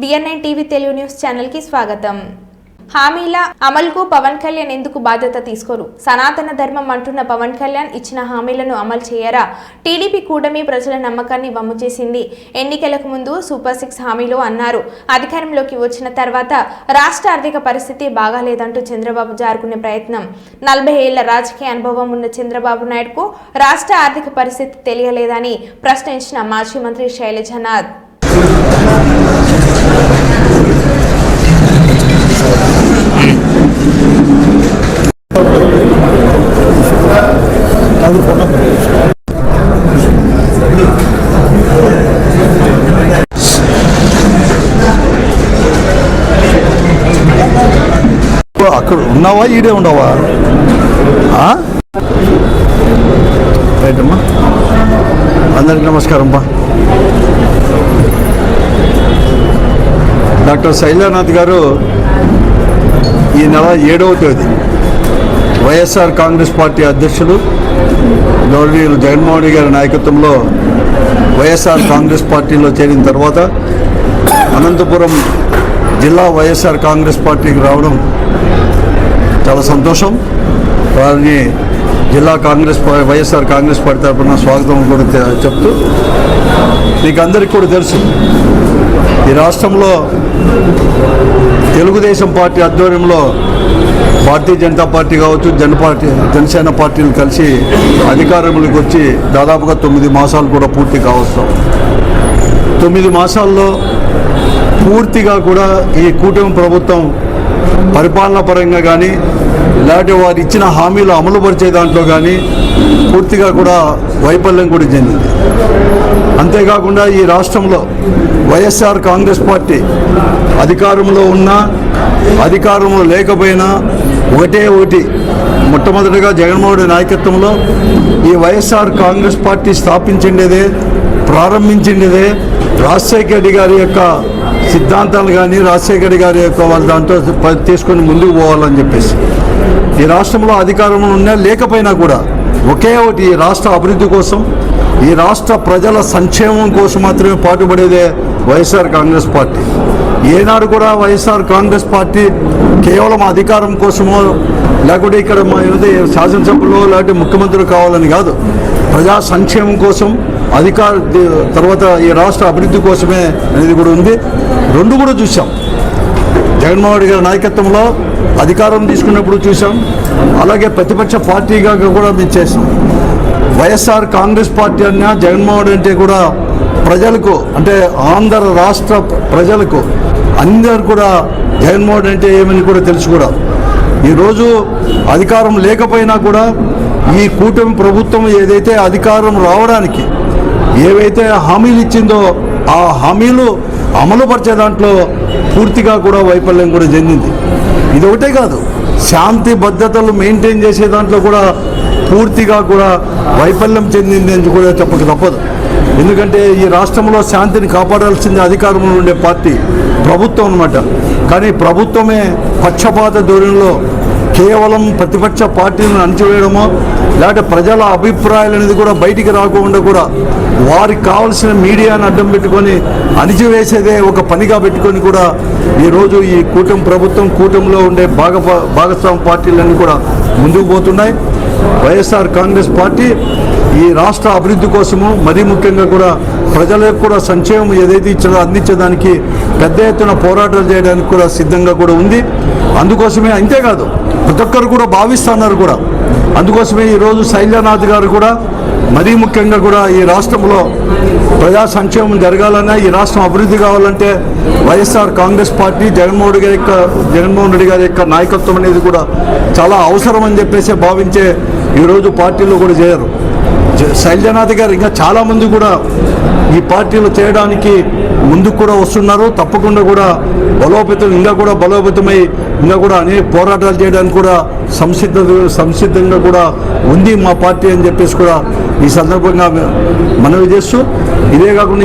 DNI TV Telugu news ఛానల్కి స్వాగతం. హామీల అమలుకు పవన్ కళ్యాణ్ ఎందుకు బాధ్యత తీసుకోరు? సనాతన ధర్మం అంటున్న పవన్ కళ్యాణ్ ఇచ్చిన హామీలను అమలు చేయరా? టీడీపీ కూటమి ప్రజల నమ్మకాన్ని వమ్ము చేసింది. ఎన్నికలకు ముందు సూపర్ సిక్స్ హామీలు అన్నారు. అధికారంలోకి వచ్చిన తర్వాత రాష్ట్ర ఆర్థిక పరిస్థితి బాగాలేదంటూ చంద్రబాబు జారుకునే ప్రయత్నం. నలభై ఏళ్ళ రాజకీయ అనుభవం ఉన్న చంద్రబాబు నాయుడుకు రాష్ట్ర ఆర్థిక పరిస్థితి తెలియలేదని ప్రశ్నించిన మాజీ మంత్రి శైలజనాథ్ అక్కడ ఉన్నావా? ఈడే ఉండవా? అందరికి నమస్కారం బా డాక్టర్ శైలానాథ్ గారు ఈ నెల ఏడవ తేదీ వైఎస్ఆర్ కాంగ్రెస్ పార్టీ అధ్యక్షులు గౌరవనీయులు జగన్మోహన్ రెడ్డి గారి నాయకత్వంలో వైఎస్ఆర్ కాంగ్రెస్ పార్టీలో చేరిన తర్వాత అనంతపురం జిల్లా వైఎస్ఆర్ కాంగ్రెస్ పార్టీకి రావడం చాలా సంతోషం. వారిని జిల్లా కాంగ్రెస్ వైఎస్ఆర్ కాంగ్రెస్ పార్టీ తరఫున స్వాగతం కూడా చెప్తూ మీకు అందరికీ కూడా తెలుసు. ఈ రాష్ట్రంలో తెలుగుదేశం పార్టీ ఆధ్వర్యంలో భారతీయ జనతా పార్టీ కావచ్చు జన పార్టీ జనసేన పార్టీలు కలిసి అధికారంలోకి వచ్చి దాదాపుగా తొమ్మిది మాసాలు కూడా పూర్తి కావస్తాం. తొమ్మిది మాసాల్లో పూర్తిగా కూడా ఈ కూటమి ప్రభుత్వం పరిపాలన పరంగా కానీ ఇలాంటి వారు ఇచ్చిన హామీలు అమలు పరిచే దాంట్లో కానీ పూర్తిగా కూడా వైఫల్యం కూడా చెందింది. అంతేకాకుండా ఈ రాష్ట్రంలో వైఎస్ఆర్ కాంగ్రెస్ పార్టీ అధికారంలో ఉన్నా అధికారంలో లేకపోయినా ఒకటే ఒకటి మొట్టమొదటిగా జగన్మోహన్ రెడ్డి నాయకత్వంలో ఈ వైఎస్ఆర్ కాంగ్రెస్ పార్టీ స్థాపించిండేదే ప్రారంభించిండేదే రాజశేఖర రెడ్డి గారి యొక్క సిద్ధాంతాలు కానీ రాజశేఖర్ గారి యొక్క వాళ్ళ దాంట్లో తీసుకొని ముందుకు పోవాలని చెప్పేసి. ఈ రాష్ట్రంలో అధికారంలో ఉన్నా లేకపోయినా కూడా ఒకే ఒకటి ఈ రాష్ట్ర అభివృద్ధి కోసం ఈ రాష్ట్ర ప్రజల సంక్షేమం కోసం మాత్రమే పాటుపడేదే వైఎస్ఆర్ కాంగ్రెస్ పార్టీ. ఏనాడు కూడా వైఎస్ఆర్ కాంగ్రెస్ పార్టీ కేవలం అధికారం కోసమో లేకుంటే ఇక్కడ మా ఏదైతే శాసనసభలో లేకపోతే ముఖ్యమంత్రి కావాలని కాదు. ప్రజా సంక్షేమం కోసం అధికార తర్వాత ఈ రాష్ట్ర అభివృద్ధి కోసమే అనేది కూడా ఉంది. రెండు కూడా చూసాం జగన్మోహన్ రెడ్డి గారి నాయకత్వంలో అధికారం తీసుకున్నప్పుడు చూసాం అలాగే ప్రతిపక్ష పార్టీగా కూడా మేము చేసాం వైఎస్ఆర్ కాంగ్రెస్ పార్టీ అన్నా జగన్మోహన్ రెడ్డి అంటే కూడా ప్రజలకు అంటే ఆంధ్ర రాష్ట్ర ప్రజలకు అందరు కూడా జగన్మోహన్ రెడ్డి అంటే ఏమని కూడా తెలుసు కూడా. ఈరోజు అధికారం లేకపోయినా కూడా ఈ కూటమి ప్రభుత్వం ఏదైతే అధికారం రావడానికి ఏవైతే హామీలు ఇచ్చిందో ఆ హామీలు అమలు పరిచే దాంట్లో పూర్తిగా కూడా వైఫల్యం కూడా చెందింది. ఇది ఒకటే కాదు శాంతి భద్రతలు మెయింటైన్ చేసే దాంట్లో కూడా పూర్తిగా కూడా వైఫల్యం చెందింది అని కూడా చెప్పక తప్పదు. ఎందుకంటే ఈ రాష్ట్రంలో శాంతిని కాపాడాల్సింది అధికారంలో ఉండే పార్టీ ప్రభుత్వం అన్నమాట. కానీ ప్రభుత్వమే పక్షపాత ధోరణిలో కేవలం ప్రతిపక్ష పార్టీలను అణచివేయడమో లేకపోతే ప్రజల అభిప్రాయాలు అనేది కూడా బయటికి రాకుండా కూడా వారికి కావాల్సిన మీడియాను అడ్డం పెట్టుకొని అణిచివేసేదే ఒక పనిగా పెట్టుకొని కూడా ఈరోజు ఈ కూటమి ప్రభుత్వం కూటమిలో ఉండే భాగ భాగస్వామ్య పార్టీలన్నీ కూడా ముందుకు పోతున్నాయి. వైఎస్ఆర్ కాంగ్రెస్ పార్టీ ఈ రాష్ట్ర అభివృద్ధి కోసము మరీ ముఖ్యంగా కూడా ప్రజలకు కూడా సంక్షేమం ఏదైతే ఇచ్చారో అందించడానికి పెద్ద ఎత్తున పోరాటాలు చేయడానికి కూడా సిద్ధంగా కూడా ఉంది. అందుకోసమే అంతేకాదు ప్రతి ఒక్కరు కూడా భావిస్తున్నారు కూడా. అందుకోసమే ఈరోజు శైలనాథ్ గారు కూడా మరీ ముఖ్యంగా కూడా ఈ రాష్ట్రంలో ప్రజా సంక్షేమం జరగాలన్నా ఈ రాష్ట్రం అభివృద్ధి కావాలంటే వైఎస్ఆర్ కాంగ్రెస్ పార్టీ జగన్మోహన్ గారి యొక్క జగన్మోహన్ రెడ్డి గారి యొక్క నాయకత్వం అనేది కూడా చాలా అవసరం అని చెప్పేసి భావించే ఈరోజు పార్టీలో కూడా చేయరు జ- శైలజనాథ్ గారు ఇంకా చాలామంది కూడా ఈ పార్టీలో చేయడానికి ముందుకు కూడా వస్తున్నారు. తప్పకుండా కూడా బలోపేతం ఇంకా కూడా బలోపేతమై ఇంకా కూడా అనేక పోరాటాలు చేయడానికి కూడా సంసిద్ధ సంసిద్ధంగా కూడా ఉంది మా పార్టీ అని చెప్పేసి కూడా ఈ సందర్భంగా మనవి చేస్తూ ఇదే కాకుండా